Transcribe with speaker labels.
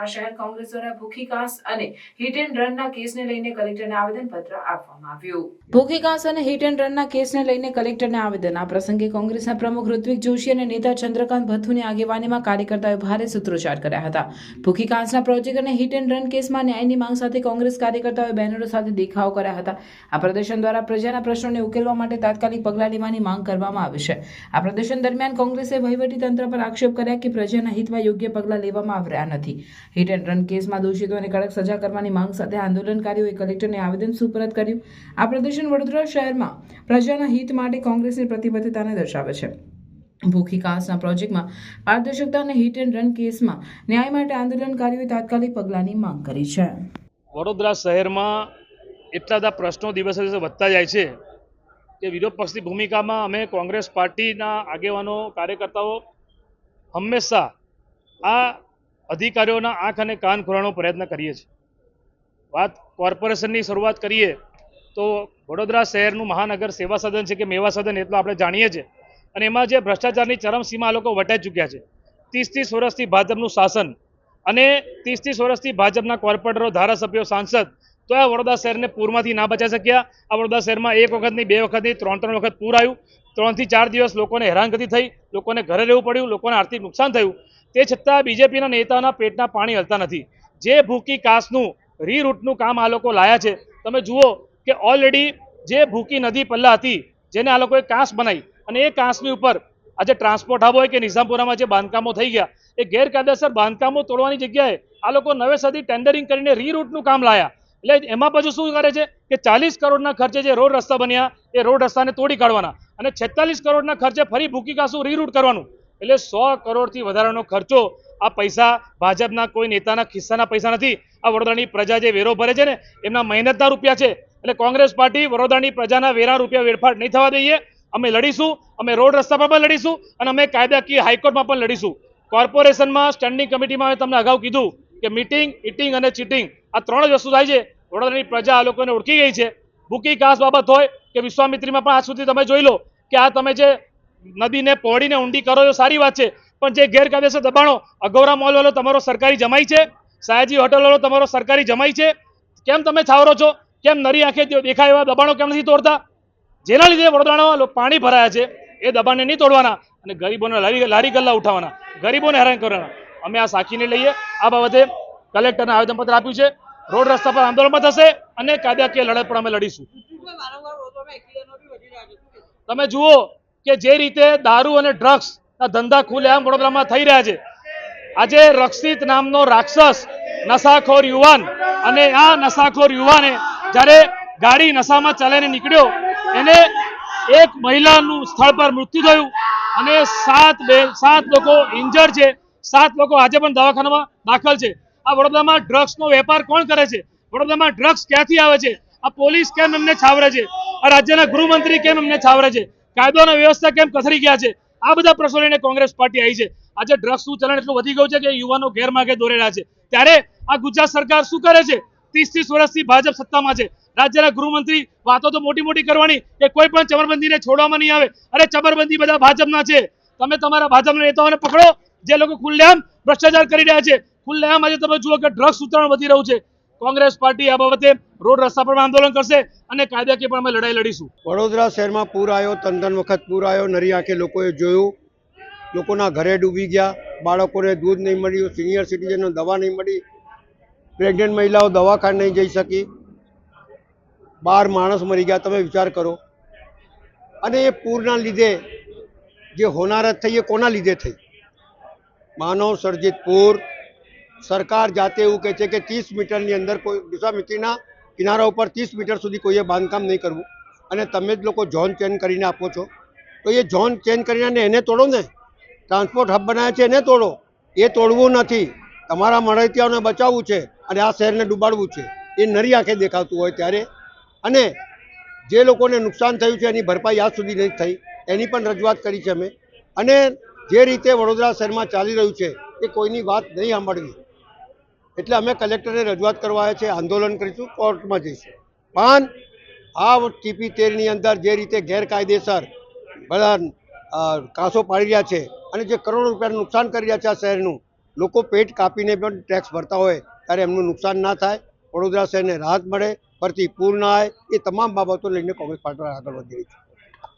Speaker 1: વડોદરા શહેર કોંગ્રેસ દ્વારા ભૂખી ઘાસ અને હિટ એન્ડ રનના કેસને લઈને કલેક્ટરને આવેદનપત્ર આપવામાં આવ્યું. ભૂખી ઘાસ અને હિટ એન્ડ રનના કેસને લઈને કલેક્ટરને આવેદન. આ પ્રસંગે કોંગ્રેસના પ્રમુખ ઋત્વિક જોશી અને નેતા ચંદ્રકાંત ભથ્થુની આગેવાનીમાં કાર્યકર્તાઓએ ભારે સૂત્રોચ્ચાર કર્યા હતા. ભૂખી ઘાસના પ્રોજેક્ટ અને હિટ એન્ડ રન કેસમાં ન્યાયની માંગ સાથે કોંગ્રેસ કાર્યકર્તાઓએ બેનરો સાથે દેખાવો કર્યા હતા. આ પ્રદર્શન દ્વારા પ્રજાના પ્રશ્નોને ઉકેલવા માટે તાત્કાલિક પગલાં લેવાની માંગ કરવામાં આવી છે. આ પ્રદર્શન દરમિયાન કોંગ્રેસે વહીવટી તંત્ર પર આક્ષેપ કર્યા કે પ્રજાના હિતમાં યોગ્ય પગલાં લેવામાં આવ્યા નથી. હિટ એન્ડ રન કેસમાં દોષિતોને કડક સજા કરવાની માંગ સાથે આંદોલનકારીઓએ કલેક્ટરને આવેદન સુપરત કર્યું. આ પ્રદર્શન વડોદરા શહેરમાં પ્રજાના હિત માટે કોંગ્રેસની પ્રતિબદ્ધતાને દર્શાવે છે. ભૂખી કાસના પ્રોજેક્ટમાં પારદર્શકતા અને હિટ એન્ડ રન કેસમાં ન્યાય માટે આંદોલનકારીઓએ તાત્કાલિક પગલાંની માંગ કરી છે.
Speaker 2: વડોદરા શહેરમાં એટલા બધા પ્રશ્નો દિવસે દિવસે વધતા જાય છે કે વિરોધ પક્ષની ભૂમિકામાં અમે કોંગ્રેસ પાર્ટીના આગેવાનો, કાર્યકર્તાઓ હંમેશા આ અધિકારીઓના આંખ અને કાન ખોલવાનો પ્રયત્ન કરીએ છીએ. વાત કોર્પોરેશનની શરૂઆત કરીએ તો વડોદરા શહેરનું મહાનગર સેવા સદન છે કે મેવા સદન એટલું આપણે જાણીએ છીએ. અને એમાં જે ભ્રષ્ટાચારની ચરમસીમા લોકો વટાઈ ચૂક્યા છે. ત્રીસ ત્રીસ વર્ષથી ભાજપનું શાસન અને ત્રીસ ત્રીસ વર્ષથી ભાજપના કોર્પોરેટરો, ધારાસભ્યો, સાંસદ તો આ વડોદરા શહેરને પૂરમાંથી ના બચાવી શક્યા. આ વડોદરા શહેરમાં એક વખતની, બે વખતની, ત્રણ ત્રણ વખત પૂર આવ્યું. ત્રણથી ચાર દિવસ લોકોને હેરાનગતિ થઈ, લોકોને ઘરે રહેવું પડ્યું, લોકોને આર્થિક નુકસાન થયું. તે છતાં બીજેપીના નેતાના પેટના પાણી હલતા નથી. જે ભૂકી કાસનું, રીરૂટનું કામ આ લોકો લાયા છે, તમે જુઓ કે ઓલરેડી જે ભૂકી નદી પલ્લા હતી, જેને આ લોકોએ કાંસ બનાવી, અને એ કાંસની ઉપર આજે ટ્રાન્સપોર્ટ હબ હોય કે નિઝામપુરામાં જે બાંધકામો થઈ ગયા, એ ગેરકાયદેસર બાંધકામો તોડવાની જગ્યાએ આ લોકો નવેસરથી ટેન્ડરિંગ કરીને રીરૂટનું કામ લાયા. એટલે એમાં પાછું શું કરે છે કે ચાલીસ કરોડના ખર્ચે જે રોડ રસ્તા બન્યા, એ રોડ રસ્તાને તોડી કાઢવાના. અને છેતાલીસ કરોડના ખર્ચે ફરી ભૂકી કાસું રીરૂટ કરવાનું. એટલે સો કરોડથી વધારાનો ખર્ચો આ પૈસા ભાજપના કોઈ નેતાના ખિસ્સાના પૈસા નથી. આ વડોદરાની પ્રજા જે વેરો ભરે છે ને, એમના મહેનતના રૂપિયા છે. એટલે કોંગ્રેસ પાર્ટી વડોદરાની પ્રજાના વેરા રૂપિયા વેડફાટ નહીં થવા દઈએ. અમે લડીશું, અમે રોડ રસ્તા પર પણ લડીશું અને અમે કાયદાકીય હાઈકોર્ટમાં પણ લડીશું. કોર્પોરેશનમાં સ્ટેન્ડિંગ કમિટીમાં તમને અગાઉ કીધું કે મીટિંગ ઇટિંગ અને ચીટિંગ આ ત્રણ જ વસ્તુ થાય છે. વડોદરાની પ્રજા આ લોકોને ઓળખી ગઈ છે. બુકી ઘાસ બાબત હોય કે વિશ્વામિત્રીમાં પણ આજ સુધી તમે જોઈ લો કે આ તમે જે નદીને પહોળીને ઊંડી કરો છો, સારી વાત છે. પણ જે ગેરકાયદેસર દબાણો, અગોરા મોલ વાળો તમારો સરકારી જમાઈ છે. સાયાજી હોટલ વાળો તમારો સરકારી જમાઈ છે. કેમ તમે છાવરો છો? કેમ નરી આંખે દેખાય એવા દબાણો કેમ નથી તોડતા? જેના લીધે વડોદરામાં પાણી ભરાયા છે. એ દબાણને નહીં તોડવાના અને ગરીબોને લારી લારી ગલ્લા ઉઠાવવાના ગરીબોને હેરાન કરવાના. અમે આ સાખીને લઈએ. આ બાબતે કલેક્ટરને આવેદનપત્ર આપ્યું છે. રોડ રસ્તા પર આંદોલન પણ થશે અને કાયદાકીય લડત પણ અમે લડીશું. તમે જુઓ કે જે રીતે દારૂ અને ડ્રગ્સ ધંધા ખુલ્લેઆમ વડોદરામાં થઈ રહ્યા છે. આજે રક્ષિત નામનો રાક્ષસ, નશાખોર યુવાન અને આ નશાખોર યુવાને જ્યારે ગાડી નશામાં ચલાવીને નીકળ્યો, એને એક મહિલાનું સ્થળ પર મૃત્યુ થયું અને સાત બે, સાત લોકો ઇન્જર્ડ છે. સાત લોકો આજે પણ દવાખાનામાં દાખલ છે. આ વડોદરામાં ડ્રગ્સનો વેપાર કોણ કરે છે? વડોદરામાં ડ્રગ્સ ક્યાંથી આવે છે? આ પોલીસ કેમ એમને છાવરે છે? આ રાજ્યના ગૃહમંત્રી કેમ એમને છાવરે છે? કાયદો વ્યવસ્થા કેમ કથરી ગયા છે? આ બધા પ્રશ્નો લઈને કોંગ્રેસ પાર્ટી આવી છે. આજે ડ્રગ્સનું ચલણ એટલું વધી ગયું છે કે યુવાનો ગેરમાર્ગે દોરેલા છે. ત્યારે આ ગુજરાત સરકાર શું કરે છે? ત્રીસ ત્રીસ વર્ષથી ભાજપ સત્તામાં છે. રાજ્યના ગૃહમંત્રી વાતો તો મોટી મોટી કરવાની કે કોઈ પણ ચમરબંધીને છોડવામાં નહીં આવે. અરે ચમરબંધી બધા ભાજપના છે. તમે તમારા ભાજપના નેતાઓને પકડો. જે લોકો ખુલ્લેઆમ ભ્રષ્ટાચાર કરી રહ્યા છે. ખુલ્લેઆમ આજે તમે જુઓ કે ડ્રગ્સ ઉતરણ વધી રહ્યું છે. કોંગ્રેસ પાર્ટી આ બાબતે રોડ રસ્તા પર આંદોલન કરશે અને કાયદાકીય પણ અમે લડાઈ લડીશું.
Speaker 3: વડોદરા શહેરમાં પૂર આવ્યો ત્રણ ત્રણ વખત પૂર આવ્યો, નરી આંખે લોકોએ જોયું. લોકોના ઘરે ડૂબી ગયા, બાળકોને દૂધ નહીં મળ્યું સિનિયર સિટીઝનને દવા નહીં મળી. પ્રેગ્નન્ટ મહિલાઓ દવાખાને નહીં જઈ શકી. બાર માણસ મરી ગયા, તમે વિચાર કરો. અને એ પૂરના લીધે જે હોનારત થઈ, એ કોના લીધે થઈ? માનવ સર્જિત પૂર. સરકાર જાતે એવું કહે છે કે ત્રીસ મીટરની અંદર કોઈ વિશ્વામિત્રીના કિનારા ઉપર ત્રીસ મીટર સુધી કોઈએ બાંધકામ નહીં કરવું. અને તમે જ લોકો ઝોન ચેન્જ કરીને આપો છો. તો એ ઝોન ચેન્જ કરીને એને તોડો ને. ટ્રાન્સપોર્ટ હબ બનાવ્યા છે એને તોડો. એ તોડવું નથી. તમારા મળતિયાઓને બચાવવું છે અને આ શહેરને ડૂબાડવું છે. એ નરી આંખે દેખાતું હોય ત્યારે. અને જે લોકોને નુકસાન થયું છે એની ભરપાઈ આજ સુધી નથી થઈ. એની પણ રજૂઆત કરી છે અમે. અને જે રીતે વડોદરા શહેરમાં ચાલી રહ્યું છે, એ કોઈની વાત નહીં સાંભળવી. એટલે અમે કલેક્ટરને રજૂઆત કરવા આવ્યા છે, આંદોલન કરીશું, કોર્ટમાં જઈશું. પણ આ ટીપી તેરની અંદર જે રીતે ગેરકાયદેસર બધા કાંસો પાડી રહ્યા છે અને જે કરોડો રૂપિયાનું નુકસાન કરી રહ્યા છે આ શહેરનું, લોકો પેટ કાપીને પણ ટેક્સ ભરતા હોય, ત્યારે એમનું નુકસાન ના થાય, વડોદરા શહેરને રાહત મળે, ફરતી પૂર ના આવે, એ તમામ બાબતો લઈને કોંગ્રેસ પાર્ટી આગળ વધી રહી છે.